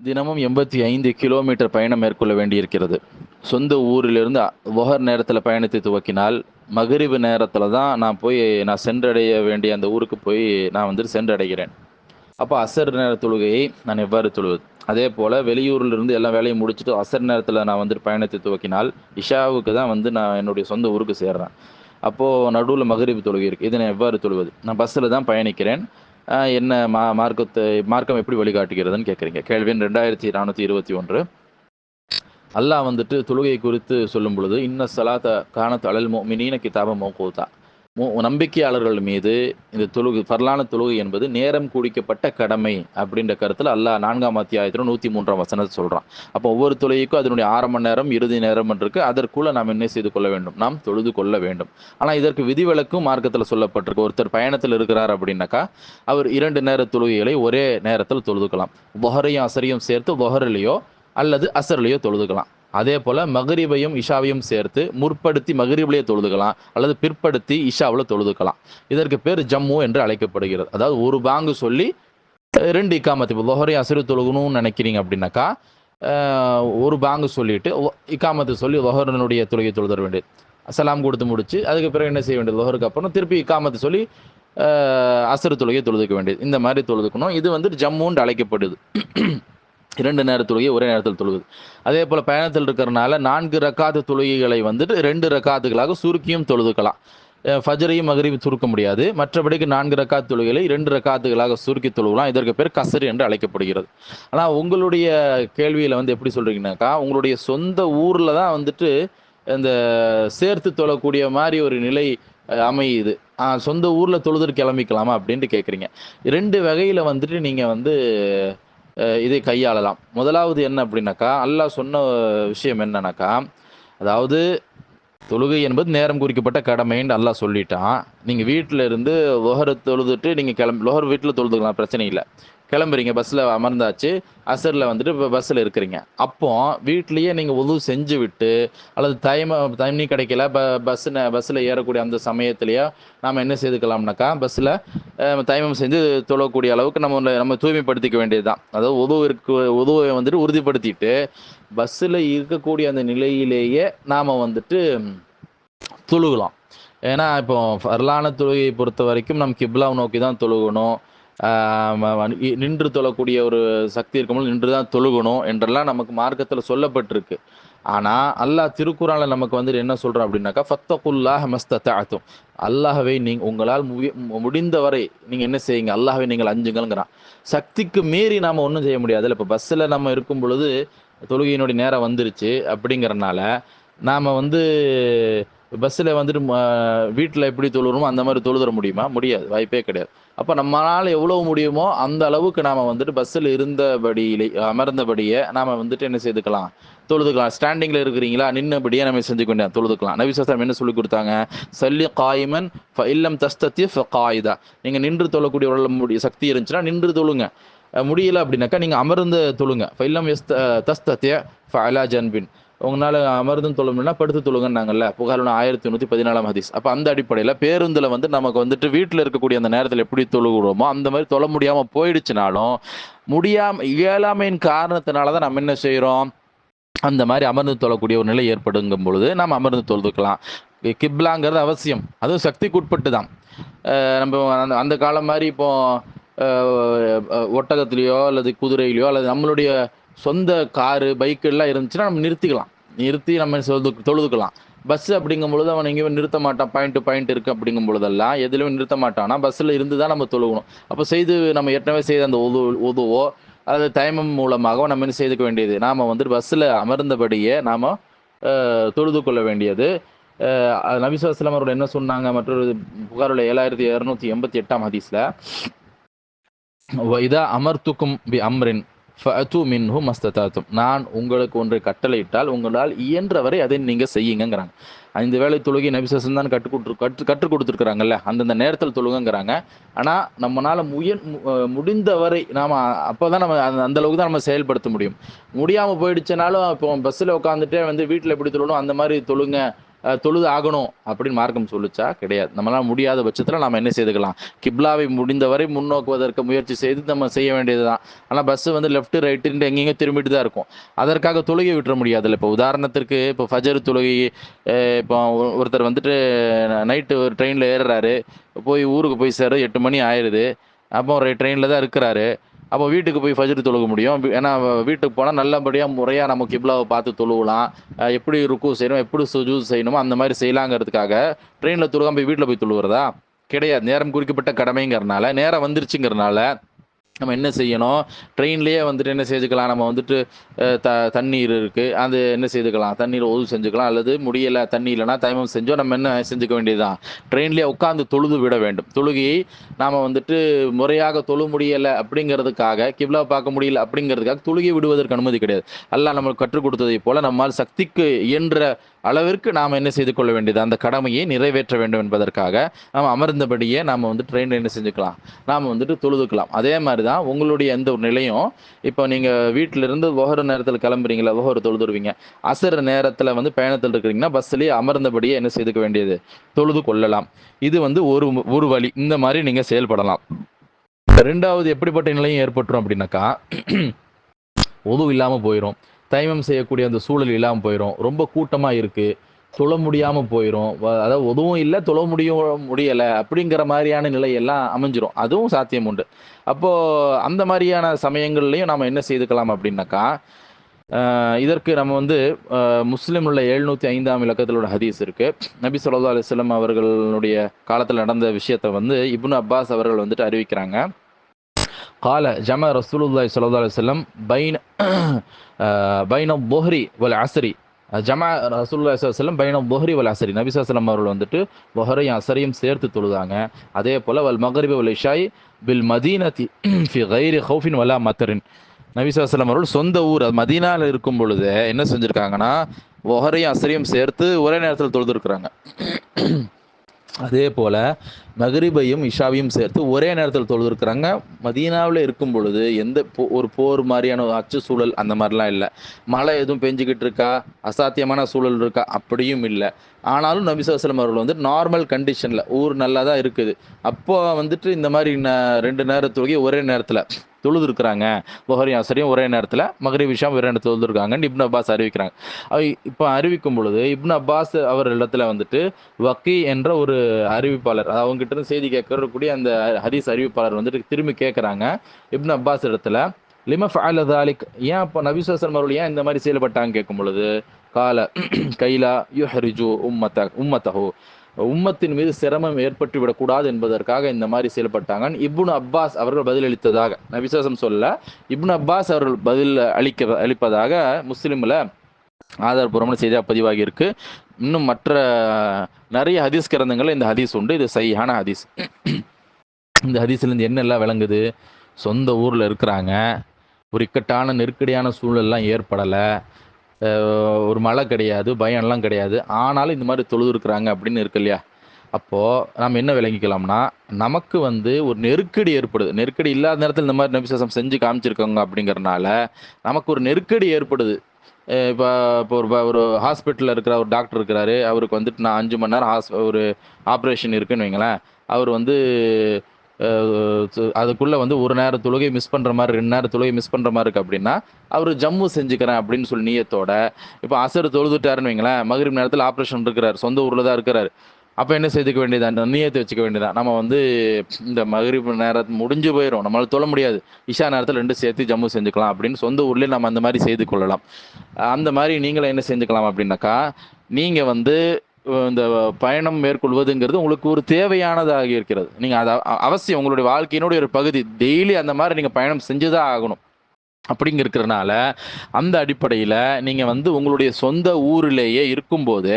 தினமும் எண்பத்தி ஐந்து கிலோமீட்டர் பயணம் மேற்கொள்ள வேண்டியிருக்கிறது. சொந்த ஊரிலிருந்து ஒஹர் நேரத்தில் பயணத்தை துவக்கினால் மகரிபு நேரத்தில் தான் நான் போய் நான் சென்றடைய வேண்டிய அந்த ஊருக்கு போய் நான் வந்துட்டு சென்றடைகிறேன். அப்போ அசர் நேர தொழுகையை நான் எவ்வாறு தொழுவது? அதே போல் வெளியூரிலிருந்து எல்லா வேலையும் முடிச்சுட்டு அசர் நேரத்தில் நான் வந்துட்டு பயணத்தை துவக்கினால் இஷாவுக்கு தான் வந்து நான் என்னுடைய சொந்த ஊருக்கு சேர்றேன். அப்போது நடுவில் மகரிபு தொழுகை இருக்குது இதை நான் எவ்வாறு தொழுவது? நான் பஸ்ஸில் தான் பயணிக்கிறேன். என்ன மா மார்க்கத்தை மார்க்கம் எப்படி வழிகாட்டுகிறதுன்னு கேட்குறீங்க கேள்வி ரெண்டாயிரத்தி நானூற்றி இருபத்தி ஒன்று. அல்லாஹ் வந்துட்டு தொழுகை குறித்து சொல்லும் பொழுது இன்ன சலாத்த காணத் அலல் மோ மினீன கிதாப மோகூதா. நம்பிக்கையாளர்கள் மீது இந்த தொழுகு பரலான தொழுகை என்பது நேரம் குடிக்கப்பட்ட கடமை அப்படின்ற கருத்தில் அல்லாஹ் நான்காம் அத்தியாயத்தில் நூற்றி மூன்றாம் வசனத்தை சொல்கிறான் அப்போ ஒவ்வொரு தொழுகைக்கும் அதனுடைய ஆரம்ப நேரம் இறுதி நேரம் இருக்கு. அதற்குள்ள நாம் என்ன செய்து கொள்ள வேண்டும்? நாம் தொழுது கொள்ள வேண்டும். ஆனால் இதற்கு விதிவிலக்கும் மார்க்கத்தில் சொல்லப்பட்டிருக்கு. ஒருத்தர் பயணத்தில் இருக்கிறார் அப்படின்னாக்கா அவர் இரண்டு நேர தொழுகைகளை ஒரே நேரத்தில் தொழுதுக்கலாம். பொஹரையும் அசரையும் சேர்த்து பொஹரிலையோ அல்லது அசர்லையோ தொழுதுக்கலாம். அதே போல் மகரிபையும் இஷாவையும் சேர்த்து முற்படுத்தி மகரிபிலேயே தொழுதுக்கலாம் அல்லது பிற்படுத்தி இஷாவில் தொழுதுக்கலாம். இதற்கு பேர் ஜம்மு என்று அழைக்கப்படுகிறது. அதாவது ஒரு பாங்கு சொல்லி ரெண்டு இக்காமத்து. இப்போ லொஹரை அசரு தொழுகணும்னு நினைக்கிறீங்க அப்படின்னாக்கா ஒரு பாங்கு சொல்லிட்டு ஒ- இக்காமத்து சொல்லி லொஹரனுடைய தொழுகை தொழுதர வேண்டியது. சலாம் கொடுத்து முடிச்சு அதுக்கு பிறகு என்ன செய்ய வேண்டியது? லொஹருக்கு அப்புறம் திருப்பி இக்காமத்து சொல்லி அஹ், அசரு தொழுகை தொழுதுக்க வேண்டியது. இந்த மாதிரி தொழுதுக்கணும். இது வந்து ஜம்முன்னு அழைக்கப்படுது. இரண்டு நேர தொழுகை ஒரே நேரத்தில் தொழுகுது. அதே போல் பயணத்தில் இருக்கிறனால நான்கு ரக்காத்து தொழுகைகளை வந்துட்டு ரெண்டு ரக்காத்துகளாக சுருக்கியும் தொழுதுக்கலாம். ஃபஜரையும் மகரியும் சுருக்க முடியாது. மற்றபடிக்கு நான்கு ரக்காத் தொழுகைகளை இரண்டு ரக்காத்துகளாக சுருக்கி தொழுகலாம். இதற்கு பேர் கசரு என்று அழைக்கப்படுகிறது. ஆனால் உங்களுடைய கேள்வியில் வந்து எப்படி சொல்கிறீங்கனாக்கா உங்களுடைய சொந்த ஊரில் தான் வந்துட்டு இந்த சேர்த்து தொழக்கூடிய மாதிரி ஒரு நிலை அமையுது. சொந்த ஊரில் தொழுதுட்டு கிளம்பிக்கலாமா அப்படின்ட்டு கேட்குறீங்க ரெண்டு வகையில் வந்துட்டு நீங்கள் வந்து இதை கையாளலாம். முதலாவது என்ன அப்படின்னாக்கா அல்லாஹ் சொன்ன விஷயம் என்னன்னாக்கா அதாவது தொழுகை என்பது நேரம் குறிக்கப்பட்ட கடமைன்னு அல்லாஹ் சொல்லிட்டான். நீங்கள் வீட்டில் இருந்து லொஹரை தொழுதுட்டு நீங்கள் கிளம்பி லொஹர் வீட்டில் தொழுதுக்கலாம் பிரச்சனை இல்லை. கிளம்புறீங்க பஸ்ஸில் அமர்ந்தாச்சு அசரில் வந்துட்டு இப்போ பஸ்ஸில் இருக்கிறீங்க. அப்போ வீட்லேயே நீங்கள் உதவு செஞ்சு விட்டு அல்லது டைம் தண்ணி கிடைக்கல ப பஸ்ஸில் பஸ்ஸில் ஏறக்கூடிய அந்த சமயத்துலேயோ நாம் என்ன செய்துக்கலாம்னாக்கா பஸ்ஸில் தைமம் செஞ்சு தொழக்கூடிய அளவுக்கு நம்ம நம்ம தூய்மைப்படுத்திக்க வேண்டியது தான் அதாவது உதவு இருக்கு உதவை வந்துட்டு உறுதிப்படுத்திட்டு பஸ்ஸில் இருக்கக்கூடிய அந்த நிலையிலேயே நாம் வந்துட்டு தொழுகலாம். ஏன்னா இப்போ ஃபர்லான தொழுகையை பொறுத்த வரைக்கும் நம்ம கிப்லாவை நோக்கி தான் தொழுகணும். நின்று தொழக்கூடிய ஒரு சக்தி இருக்கும்போது நின்று தான் தொழுகணும் என்றெல்லாம் நமக்கு மார்க்கத்தில் சொல்லப்பட்டிருக்கு. ஆனால் அல்லாஹ் திருக்குறால நமக்கு வந்துட்டு என்ன சொல்கிறோம் அப்படின்னாக்கா ஃபத்தகுல்லாஹ் மஸ்தத்தாத்தும் அல்லாஹவை நீங்கள் உங்களால் முவி- முடிந்தவரை நீங்கள் என்ன செய்யுங்க? அல்லாஹவை நீங்கள் அஞ்சுங்கள்ங்கிறான். சக்திக்கு மீறி நாம் ஒன்றும் செய்ய முடியாது. இப்போ பஸ்ஸில் நம்ம இருக்கும் பொழுது தொழுகையினுடைய நேரம் வந்துருச்சு அப்படிங்கிறனால நாம் வந்து பஸ்ஸில் வந்துட்டு வீட்டில் எப்படி தொழுகிறோமோ அந்த மாதிரி தொழுதுற முடியுமா? முடியாது. வாய்ப்பே கிடையாது. அப்போ நம்மளால் எவ்வளோ முடியுமோ அந்த அளவுக்கு நாம் வந்துட்டு பஸ்ஸில் இருந்தபடியிலே அமர்ந்தபடியே நாம் வந்துட்டு என்ன செய்துக்கலாம்? தொழுதுக்கலாம். ஸ்டாண்டிங்கில் இருக்கிறீங்களா? நின்னபடியே நம்ம செஞ்சு கொண்டே தொழுதுக்கலாம். நபிசாஸ்திரம் என்ன சொல்லி கொடுத்தாங்க? சல்லி காயிமன் ஃப இல்லம் தஸ்தத்தி ஃப காயிதா. நீங்கள் நின்று தொழக்கூடிய ஒரு முடிய சக்தி இருந்துச்சுன்னா நின்று தொழுங்க. முடியல அப்படின்னாக்கா நீங்கள் அமர்ந்து தொழுங்க. ஃப இல்லம் எஸ் தஸ்தத்திய ஃபலா ஜன்பின். உங்களால் அமர்ந்து தொழுமுன்னா படுத்து தொழுங்கன்னாங்கல்ல புகாரில் ஆயிரத்தி நூற்றி பதினாலாம் ஹதீஸ். அப்போ அந்த அடிப்படையில் பேருந்தில் வந்து நமக்கு வந்துட்டு வீட்டில் இருக்கக்கூடிய அந்த நேரத்தில் எப்படி தொழுகிறோமோ அந்த மாதிரி தொழ முடியாமல் போயிடுச்சுனாலும் முடியாம இயலாமையின் காரணத்தினால தான் நம்ம என்ன செய்கிறோம் அந்த மாதிரி அமர்ந்து தொழக்கூடிய ஒரு நிலை ஏற்படுங்கும் பொழுது நாம் அமர்ந்து தொழுதுக்கலாம். கிப்லாங்கிறது அவசியம். அதுவும் சக்திக்கு உட்பட்டு தான் நம்ம அந்த அந்த காலம் மாதிரி இப்போ ஒட்டகத்திலேயோ அல்லது குதிரையிலையோ அல்லது நம்மளுடைய சொந்த காரு பைக்கு எல்லாம் இருந்துச்சுன்னா நம்ம நிறுத்திக்கலாம். நிறுத்தி நம்ம தொழுது தொழுதுக்கலாம். பஸ் அப்படிங்கும் பொழுது அவன் எங்கேயும் நிறுத்த மாட்டான். பாயிண்ட் டு பாயிண்ட் இருக்குது அப்படிங்கும் பொழுதெல்லாம் எதுலையும் நிறுத்த மாட்டான்? பஸ்ஸில் இருந்து தான் நம்ம தொழுகணும். அப்போ செய்து நம்ம ஏற்கனவே செய்த அந்த உது உதுவோ அல்லது தயமம் மூலமாகவோ நம்ம என்ன செய்துக்க வேண்டியது? நாம் வந்துட்டு பஸ்ஸில் அமர்ந்தபடியே நாம் தொழுது கொள்ள வேண்டியது. நபிசுவாஸ்லாம் அவர்கள் என்ன சொன்னாங்க? மற்றொரு புகாரில் ஏழாயிரத்தி இரநூத்தி எண்பத்தி எட்டாம் ஹதீஸில் இதா அமர்த்துக்கும் பி அம்ரின் ஃபஅத்து மின்ஹு மஸ்ததாத்தும். நான் உங்களுக்கு ஒன்றை கட்டளையிட்டால் உங்களால் இயன்றவரை அதை நீங்கள் செய்யுங்கங்கிறாங்க. ஐந்து வேளை தொழுகை நபிசசன் தான் கற்றுக் கொடுத்து கற்று கற்றுக் கொடுத்துருக்குறாங்கல்ல அந்தந்த நேரத்தில் தொழுகங்கிறாங்க. ஆனால் நம்மளால் முய மு- முடிந்தவரை நாம் அப்போ தான் நம்ம அந்த அந்த அளவுக்கு தான் நம்ம செயல்படுத்த முடியும். முடியாமல் போயிடுச்சுனாலும் இப்போ பஸ்ஸில் உட்காந்துட்டே வந்து வீட்டில் எப்படி தொழணும் அந்த மாதிரி தொழுங்க தொழுது ஆகணும் அப்படின்னு மார்க்கம் சொல்லிச்சா? கிடையாது. நம்மளால் முடியாத பட்சத்தில் நம்ம என்ன செய்துக்கலாம்? கிப்லாவை முடிந்தவரை முன்னோக்குவதற்கு முயற்சி செய்து நம்ம செய்ய வேண்டியது தான் ஆனால் பஸ்ஸு வந்து லெஃப்ட் ரைட்டுன்ட்டு எங்கெங்க திரும்பிட்டு தான் இருக்கும். அதற்காக தொழுகை விட்டுற முடியாதுல்ல. இப்போ உதாரணத்திற்கு இப்போ ஃபஜர் தொழுகை இப்போ ஒருத்தர் வந்துட்டு நைட்டு ஒரு ட்ரெயினில் ஏறுறாரு. போய் ஊருக்கு போய் சேர எட்டு மணி ஆயிடுது அப்போ ஒரு ட்ரெயினில் தான் இருக்கிறாரு. அப்போ வீட்டுக்கு போய் ஃபஜ்ரு தொழுக முடியும். ஏன்னா வீட்டுக்கு போனால் நல்லபடியாக முறையாக நம்ம கிப்லாவை பார்த்து தொழுவலாம். எப்படி ருக்கு செய்யணும் எப்படி சுஜூ செய்யணுமோ அந்த மாதிரி செய்யலாங்கிறதுக்காக ட்ரெயினில் தொழுகாம போய் வீட்டில் போய் தொழுவுறதா? கிடையாது. நேரம் குறிக்கப்பட்ட கடமைங்கிறனால நேரம் வந்துருச்சுங்கிறனால நம்ம என்ன செய்யணும்? ட்ரெயின்லேயே வந்துட்டு என்ன செஞ்சுக்கலாம் நம்ம வந்துட்டு த தண்ணீர் இருக்குது அது என்ன செய்துக்கலாம்? தண்ணீர் ஒது செஞ்சுக்கலாம். அல்லது முடியலை தண்ணி இல்லைன்னா தைமம் செஞ்சோ நம்ம என்ன செஞ்சுக்க வேண்டியதுதான்? ட்ரெயின்லேயே உட்காந்து தொழுது விட வேண்டும். தொழுகையை நாம் வந்துட்டு முறையாக தொழு முடியலை அப்படிங்கிறதுக்காக கிப்லா பார்க்க முடியல அப்படிங்கிறதுக்காக தொழுகை விடுவதற்கு அனுமதி கிடையாது. அல்ல நம்மளுக்கு கற்றுக் கொடுத்ததை போல் நம்மால் சக்திக்கு இயன்ற அளவிற்கு நாம் என்ன செய்து கொள்ள வேண்டியது? அந்த கடமையை நிறைவேற்ற வேண்டும் என்பதற்காக நாம் அமர்ந்தபடியே நாம் வந்து ட்ரெயினில் என்ன செஞ்சுக்கலாம்? நாம் வந்துட்டு தொழுதுக்கலாம். அதே மாதிரி தான் உங்களுடைய எந்த ஒரு நிலையும் இப்போ நீங்கள் வீட்டிலிருந்து ஒவ்வொரு நேரத்தில் கிளம்புறீங்களா? ஒவ்வொரு தொழுதுருவீங்க. அசுர நேரத்தில் வந்து பயணத்தில் இருக்கிறீங்கன்னா பஸ்லேயே அமர்ந்தபடியே என்ன செய்துக்க வேண்டியது? தொழுது கொள்ளலாம். இது வந்து ஒரு ஒரு வழி. இந்த மாதிரி நீங்கள் செயல்படலாம். ரெண்டாவது எப்படிப்பட்ட நிலையும் ஏற்பட்டுரும் அப்படின்னாக்கா உதவு இல்லாமல் போயிடும் தைமம் செய்யக்கூடிய அந்த சூழல் இல்லாமல் போயிடும் ரொம்ப கூட்டமாக இருக்குது தொழ முடியாமல் போயிடும் அதாவது உதவும் இல்லை தொழ முடியும் முடியலை அப்படிங்கிற மாதிரியான நிலையெல்லாம் அமைஞ்சிரும். அதுவும் சாத்தியம் உண்டு. அப்போது அந்த மாதிரியான சமயங்கள்லையும் நம்ம என்ன செய்துக்கலாம் அப்படின்னாக்கா இதற்கு நம்ம வந்து முஸ்லீம் உள்ள எழுநூற்றி ஐந்தாம் இலக்கத்திலோட ஹதீஸ் இருக்குது நபி சொல்லா அலுவலம் அவர்களுடைய காலத்தில் நடந்த விஷயத்தை வந்து இப்னு அப்பாஸ் அவர்கள் வந்துட்டு அறிவிக்கிறாங்க. கால ஜம ரசூலுல்லாய் சல்லா அலைஹி வஸல்லம் பைன ஆஹ் பைன வல் அசரி ஜமா ரசூலுல்லாஹி சொல்லம் பைனம் வஸல்லம் வல் அசரி நபி அவர்கள் வந்துட்டு பொஹரையும் அசரையும் சேர்த்து தொழுதாங்க. அதே போல் வல் மகரிபி வல் இஷாய் பில் மதீனத்தி ஃபி கைரி ஹவுஃபின் வலா மத்தரின். நபி அவர்கள் சொந்த ஊர் அது மதீனால இருக்கும் பொழுது என்ன செஞ்சுருக்காங்கன்னா ஒஹரையும் அசரையும் சேர்த்து ஒரே நேரத்தில் தொழுதுருக்குறாங்க. அதே போல் மகரிபையும் இஷாவையும் சேர்த்து ஒரே நேரத்தில் தொழுதுருக்குறாங்க. மதீனாவில் இருக்கும் பொழுது எந்த போ- ஒரு போர் மாதிரியான ஒரு அச்சு சூழல் அந்த மாதிரிலாம் இல்லை. மழை எதுவும் பெஞ்சுக்கிட்டு இருக்கா? அசாத்தியமான சூழல் இருக்கா? அப்படியும் இல்லை. ஆனாலும் நபி அவர்கள் வந்து நார்மல் கண்டிஷனில் ஊர் நல்லா தான் இருக்குது. அப்போ வந்துட்டு இந்த மாதிரி ந- ரெண்டு நேரம் தொழுகை ஒரே நேரத்தில் தொழுது இருக்கிறாங்க புகரியும் அசரியும் ஒரே நேரத்தில் மகரி விஷயம் ஒரே நேரத்தில் தொழுதுருக்காங்கன்னு இப்னு அப்பாஸ் அறிவிக்கிறாங்க. இப்போ அறிவிக்கும் பொழுது இப்னு அப்பாஸ் அவர் இடத்துல வந்துட்டு வக்கி என்ற ஒரு அறிவிப்பாளர் அவங்க கிட்ட இருந்து செய்தி கேட்கக்கூடிய அந்த ஹதீஸ் அறிவிப்பாளர் வந்துட்டு திரும்பி கேட்குறாங்க. இப்னு அப்பாஸ் இடத்துல லிமஃப் அலதாலிக் ஏன் அப்போ நபிசுவாசன் அவர்கள் ஏன் இந்த மாதிரி செயல்பட்டாங்க கேட்கும் பொழுது கால கைலா யுஹரிஜு உம்மத்த உம்மத்தஹோ. உம்மத்தின் மீது சிரமம் ஏற்பட்டு விடக்கூடாது என்பதற்காக இந்த மாதிரி செயல்பட்டாங்க. இப்னு அப்பாஸ் அவர்கள் பதிலளித்ததாக நபிசுவாசம் சொல்ல இப்னு அப்பாஸ் அவர்கள் பதில் அளிக்க அளிப்பதாக முஸ்லீமில் ஆதாரபூர்வமான செய்தியாக பதிவாகி இருக்கு. இன்னும் மற்ற நிறைய ஹதீஸ் கிரந்தங்கள் இந்த ஹதீஸ் உண்டு. இது சரியான ஹதீஸ். இந்த ஹதீஸ்லேருந்து என்னெல்லாம் விளங்குது? சொந்த ஊரில் இருக்கிறாங்க. ஒரு இக்கட்டான நெருக்கடியான சூழல்லாம் ஏற்படலை. ஒரு மழை கிடையாது பயம்லாம் கிடையாது. ஆனாலும் இந்த மாதிரி தொழுது இருக்கிறாங்க அப்படின்னு இருக்கு இல்லையா? அப்போது நம்ம என்ன விளங்கிக்கலாம்னா நமக்கு வந்து ஒரு நெருக்கடி ஏற்படுது. நெருக்கடி இல்லாத நேரத்தில் இந்த மாதிரி நபிசாசம் செஞ்சு காமிச்சிருக்காங்க அப்படிங்கிறனால நமக்கு ஒரு நெருக்கடி ஏற்படுது. இப்போ இப்போ ஒரு ஒரு ஹாஸ்பிட்டலில் இருக்கிற ஒரு டாக்டர் இருக்கிறாரு. அவருக்கு வந்துட்டு நான் அஞ்சு மணி நேரம் ஹாஸ் ஒரு ஆப்ரேஷன் இருக்குன்னு வைங்களேன். அவர் வந்து அதுக்குள்ளே வந்து ஒரு நேரம் தொழுகை மிஸ் பண்ணுற மாதிரி ரெண்டு நேரம் தொழுகை மிஸ் பண்ணுற மாதிரி இருக்கு அப்படின்னா அவர் ஜம்மு செஞ்சுக்கிறேன் அப்படின்னு சொல்லி நீயத்தோட இப்போ அசர் தொழுதுட்டாருன்னு வைங்களேன். மகிரிப் நேரத்தில் ஆப்ரேஷன் இருக்கிறார். சொந்த ஊரில் தான் இருக்கிறார். அப்போ என்ன செய்துக்க வேண்டியதான் நீயத்தை வச்சுக்க வேண்டியதான் நம்ம வந்து இந்த மகரிப் நேரம் முடிஞ்சு போயிடும் நம்மளால் தொழ முடியாது. இஷா நேரத்தில் ரெண்டு சேர்த்து ஜம்மு செஞ்சுக்கலாம் அப்படின்னு சொந்த ஊர்லேயே நம்ம அந்த மாதிரி செய்து கொள்ளலாம். அந்த மாதிரி நீங்களும் என்ன செஞ்சுக்கலாம் அப்படின்னாக்கா நீங்கள் வந்து இந்த பயணம் மேற்கொள்வதுங்கிறது உங்களுக்கு ஒரு தேவையானதாக இருக்கிறது. நீங்கள் அதை அவசியம் உங்களுடைய வாழ்க்கையினுடைய ஒரு பகுதி. டெய்லி அந்த மாதிரி நீங்கள் பயணம் செஞ்சுதான் ஆகணும். அப்படிங்க இருக்கிறனால அந்த அடிப்படையில் நீங்கள் வந்து உங்களுடைய சொந்த ஊரிலேயே இருக்கும்போது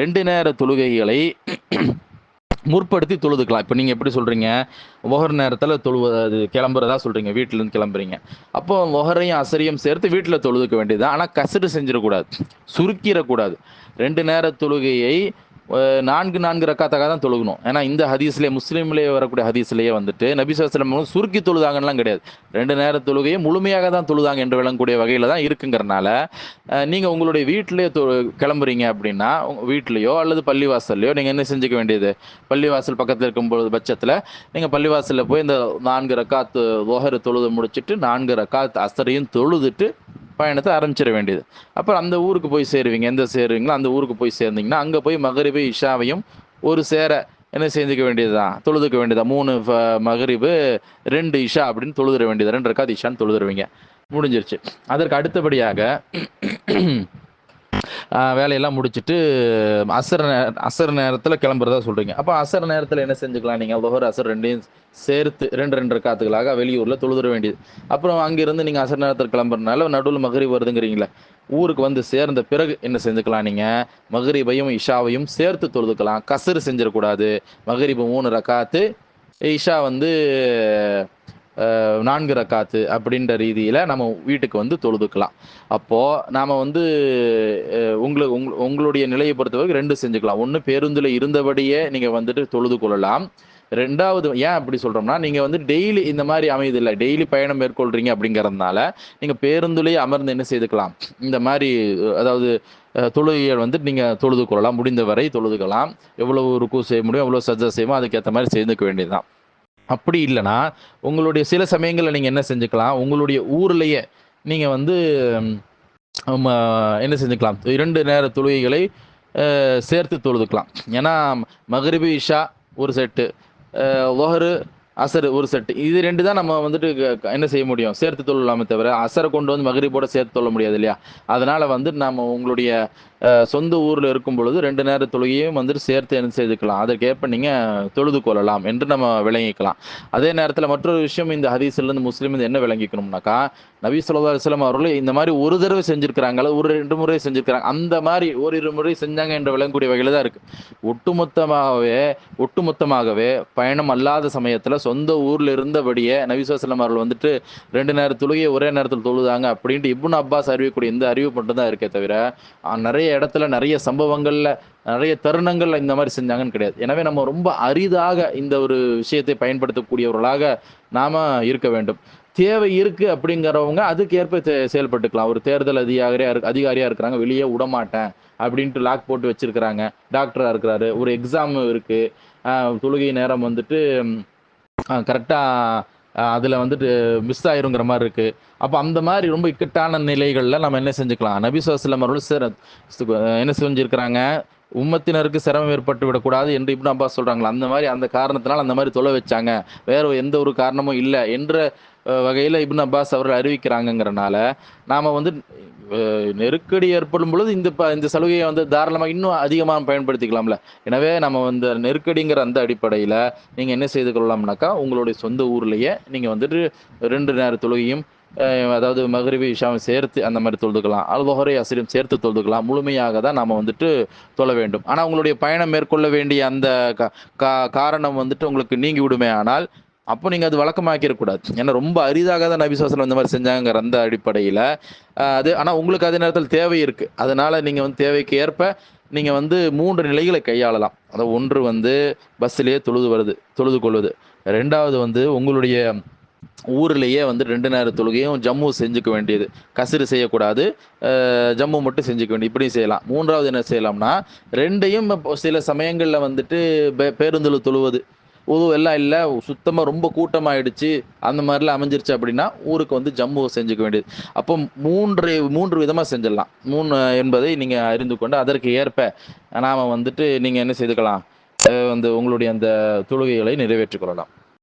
ரெண்டு நேர தொழுகைகளை முற்படுத்தி தொழுதுக்கலாம். இப்போ நீங்கள் எப்படி சொல்கிறீங்க ஒவ்வொரு நேரத்தில் தொழுவது கிளம்புறதா சொல்கிறீங்க வீட்டிலேருந்து கிளம்புறீங்க. அப்போ ஒகரையும் அசரியும் சேர்த்து வீட்டில் தொழுதுக்க வேண்டியது ஆனால் கசடு செஞ்சிடக்கூடாது சுருக்கிடக்கூடாது. ரெண்டு நேர தொழுகையை நான்கு நான்கு ரக்காத்தாக தான் தொழுகணும். ஏன்னா இந்த ஹதீஸ்லேயே முஸ்லீம்லேயே வரக்கூடிய ஹதீஸ்லேயே வந்துட்டு நபி சுருக்கி தொழுதாங்கலாம் கிடையாது. ரெண்டு நேர தொழுகையை முழுமையாக தான் தொழுதாங்க என்று விளங்கக்கூடிய வகையில் தான் இருக்குங்கிறனால நீங்கள் உங்களுடைய வீட்டிலேயே தொ கிளம்புறீங்க அப்படின்னா வீட்லேயோ அல்லது பள்ளிவாசல்லையோ நீங்கள் என்ன செஞ்சுக்க வேண்டியது? பள்ளிவாசல் பக்கத்தில் இருக்கும்போது பட்சத்தில் நீங்கள் பள்ளிவாசலில் போய் இந்த நான்கு ரக்காத்து ஓஹரு தொழுது முடிச்சுட்டு நான்கு ரக்காத் அசரையும் தொழுதுட்டு பயணத்தை ஆரம்பிச்சிட வேண்டியது. அப்புறம் அந்த ஊருக்கு போய் சேருவீங்க. எந்த சேருவீங்களோ அந்த ஊருக்கு போய் சேர்ந்தீங்கன்னா அங்கே போய் மகரிபு இஷாவையும் ஒரு சேர என்ன செஞ்சுக்க வேண்டியதுதான் தொழுதுக்க வேண்டியதா? மூணு ஃப- மகரிபு ரெண்டு இஷா அப்படின்னு தொழுதுற வேண்டியது ரெண்டு ரக்காத் இஷான்னு தொழுதுருவீங்க. முடிஞ்சிருச்சு. அதற்கு அடுத்தபடியாக வேலையெல்லாம் முடிச்சுட்டு அசர் அசர் நேரத்தில் கிளம்புறதா சொல்கிறீங்க அப்போ அசர் நேரத்தில் என்ன செஞ்சுக்கலாம் நீங்கள் ஒவ்வொரு அசர் ரெண்டையும் சேர்த்து ரெண்டு ரெண்டு காத்துக்களாக வெளியூரில் தொழுதுற வேண்டியது. அப்புறம் அங்கேருந்து நீங்கள் அசர் நேரத்தில் கிளம்புறதுனால நடுவில் மகரி வருதுங்கிறீங்களே ஊருக்கு வந்து சேர்ந்த பிறகு என்ன செஞ்சுக்கலாம் நீங்கள் மகரிபையும் இஷாவையும் சேர்த்து தொழுதுக்கலாம். கசரு செஞ்சிடக்கூடாது. மகரிபு மூணு ரக்காத்து இஷா வந்து நான்கு ரக்காத்து அப்படின்ற ரீதியில் நம்ம வீட்டுக்கு வந்து தொழுதுக்கலாம். அப்போது நாம் வந்து உங்களுக்கு உங் உங்களுடைய நிலையை பொறுத்தவரைக்கும் ரெண்டு செஞ்சுக்கலாம். ஒன்று பேருந்தில் இருந்தபடியே நீங்கள் வந்துட்டு தொழுது கொள்ளலாம். ரெண்டாவது ஏன் அப்படி சொல்கிறோம்னா நீங்கள் வந்து டெய்லி இந்த மாதிரி அமைதில்லை டெய்லி பயணம் மேற்கொள்கிறீங்க அப்படிங்கிறதுனால நீங்கள் பேருந்துலேயே அமர்ந்து என்ன செய்துக்கலாம்? இந்த மாதிரி அதாவது தொழுகைகள் வந்து நீங்கள் தொழுது கொள்ளலாம். முடிந்த வரை தொழுதுக்கலாம். எவ்வளோ ருக்கு செய்ய முடியும் எவ்வளோ சஜ்ஜா செய்யுமோ அதுக்கேற்ற மாதிரி சேர்ந்துக்க வேண்டியதுதான். அப்படி இல்லைன்னா உங்களுடைய சில சமயங்களில் நீங்கள் என்ன செஞ்சுக்கலாம் உங்களுடைய ஊர்லேயே நீங்கள் வந்து என்ன செஞ்சுக்கலாம் இரண்டு நேர தொழுகைகளை சேர்த்து தொழுதுக்கலாம். ஏன்னா மகரிபி இஷா ஒரு செட்டு லொஹரு அசர் ஒரு செட்டு. இது ரெண்டு தான் நம்ம வந்துட்டு க- என்ன செய்ய முடியும்? சேர்த்து தொழலாமே தவிர அசரை கொண்டு வந்து மகரிபோட சேர்த்து தொழ முடியாது இல்லையா? அதனால் வந்து நம்ம உங்களுடைய சொந்த ஊரில் இருக்கும் பொழுது ரெண்டு நேர தொழுகையும் வந்துட்டு சேர்த்து என்ன செய்துக்கலாம். அதற்கேற்ப நீங்கள் தொழுது கொள்ளலாம் என்று நம்ம விளங்கிக்கலாம். அதே நேரத்தில் மற்றொரு விஷயம் இந்த ஹதீஸ்லேருந்து முஸ்லீம் என்ன விளங்கிக்கணும்னாக்கா நபி சொல்லா அலுவலம் அவர்கள் இந்த மாதிரி ஒரு தடவை செஞ்சிருக்கிறாங்களா ஒரு ரெண்டு முறை செஞ்சிருக்கிறாங்க அந்த மாதிரி ஓரிரு முறை செஞ்சாங்க என்று விளங்கக்கூடிய வகையில் தான் இருக்குது ஒட்டுமொத்தமாகவே ஒட்டுமொத்தமாகவே பயணம் அல்லாத சமயத்தில் சொந்த ஊரில் இருந்தபடியே நபி சுவாசலம் அவர்கள் வந்துட்டு ரெண்டு நேர தொழுகையை ஒரே நேரத்தில் தொழுதாங்க அப்படின்ட்டு இப்னு அப்பாஸ் அறிவிக்கக்கூடிய இந்த அறிவு மட்டும் தான் இருக்கே தவிர நிறைய இடத்துல நிறைய சம்பவங்கள்ல நிறைய தருணங்கள்ல இந்த மாதிரி செஞ்சாங்கன்னு கிடையாது. எனவே நம்ம ரொம்ப அரிதாக இந்த ஒரு விஷயத்தை பயன்படுத்தக்கூடியவர்களாக நாம இருக்க வேண்டும். தேவை இருக்கு அப்படிங்கிறவங்க அதுக்கேற்ப செயல்பட்டுக்கலாம். ஒரு தேர்தல் அதிகாரியா இருக்கு அதிகாரியா இருக்கிறாங்க வெளியே விடமாட்டேன் அப்படின்ட்டு லாக் போட்டு வச்சிருக்கிறாங்க. டாக்டரா இருக்கிறாரு. ஒரு எக்ஸாம் இருக்கு. தொழுகை நேரம் வந்துட்டு கரெக்டாக அதில் வந்துட்டு மிஸ் ஆயிருங்கிற மாதிரி இருக்குது அப்போ அந்த மாதிரி ரொம்ப இக்கட்டான நிலைகளில் நம்ம என்ன செஞ்சுக்கலாம்? நபி சொல்லாம அவர்கள் சிற- என்ன செஞ்சுருக்கிறாங்க? உம்மத்தினருக்கு சிரமம் ஏற்பட்டு விடக்கூடாது என்று இப்னு அப்பாஸ் சொல்றாங்களா அந்த மாதிரி அந்த காரணத்தினால் அந்த மாதிரி தொலை வச்சாங்க. வேற எந்த ஒரு காரணமும் இல்லை என்ற வகையில் இப்னு அப்பாஸ் அவர்கள் அறிவிக்கிறாங்கங்கிறனால நாம் வந்து நெருக்கடி ஏற்படும் பொழுது இந்த ப- இந்த சலுகையை வந்து தாராளமாக இன்னும் அதிகமாக பயன்படுத்திக்கலாம்ல. எனவே நம்ம வந்து நெருக்கடிங்கிற அந்த அடிப்படையில் நீங்கள் என்ன செய்து கொள்ளலாம்னாக்கா உங்களுடைய சொந்த ஊர்லேயே நீங்கள் வந்துட்டு ரெண்டு நேர தொழுகையும் அதாவது மகரிபி இஷாவும் சேர்த்து அந்த மாதிரி தொழுதுக்கலாம். அல்வஹரை அசிரியம் சேர்த்து தொழுதுக்கலாம். முழுமையாக தான் நாம் வந்துட்டு தொழ வேண்டும். ஆனால் உங்களுடைய பயணம் மேற்கொள்ள வேண்டிய அந்த காரணம் வந்துட்டு உங்களுக்கு நீங்கி விடுமே ஆனால் அப்போ நீங்கள் அது வழக்கமாக்கிடக்கூடாது. ஏன்னா ரொம்ப அரிதாக தான் நபிசுவாசலம் இந்த மாதிரி செஞ்சாங்கிற அந்த அடிப்படையில் அது ஆனால் உங்களுக்கு அதே நேரத்தில் தேவை இருக்குது அதனால் நீங்கள் வந்து தேவைக்கு ஏற்ப நீங்கள் வந்து மூன்று நிலைகளை கையாளலாம். அதாவது ஒன்று வந்து பஸ்ஸிலேயே தொழுது வருது தொழுது கொள்வது. ரெண்டாவது வந்து உங்களுடைய ஊர்லேயே வந்து ரெண்டு நேர தொழுகையும் ஜம்மு செஞ்சுக்க வேண்டியது. கசிறு செய்யக்கூடாது. ஜம்மு மட்டும் செஞ்சுக்க வேண்டியது. இப்படியும் செய்யலாம். மூன்றாவது என்ன செய்யலாம்னா ரெண்டையும் சில சமயங்களில் வந்துட்டு பே- தொழுவது. உது எல்லாம் இல்லை. சுத்தமாக ரொம்ப கூட்டமாயிடுச்சு. அந்த மாதிரிலாம் அமைஞ்சிருச்சு அப்படின்னா ஊருக்கு வந்து ஜம்மு செஞ்சுக்க வேண்டியது. அப்போ மூன்று மூன்று விதமாக செஞ்சிடலாம். மூணு என்பதை நீங்கள் அறிந்து கொண்டு அதற்கு ஏற்ப நாம் வந்துட்டு நீங்கள் என்ன செய்துக்கலாம்? வந்து உங்களுடைய அந்த தொழுகைகளை நிறைவேற்றிக் கொள்ளலாம்.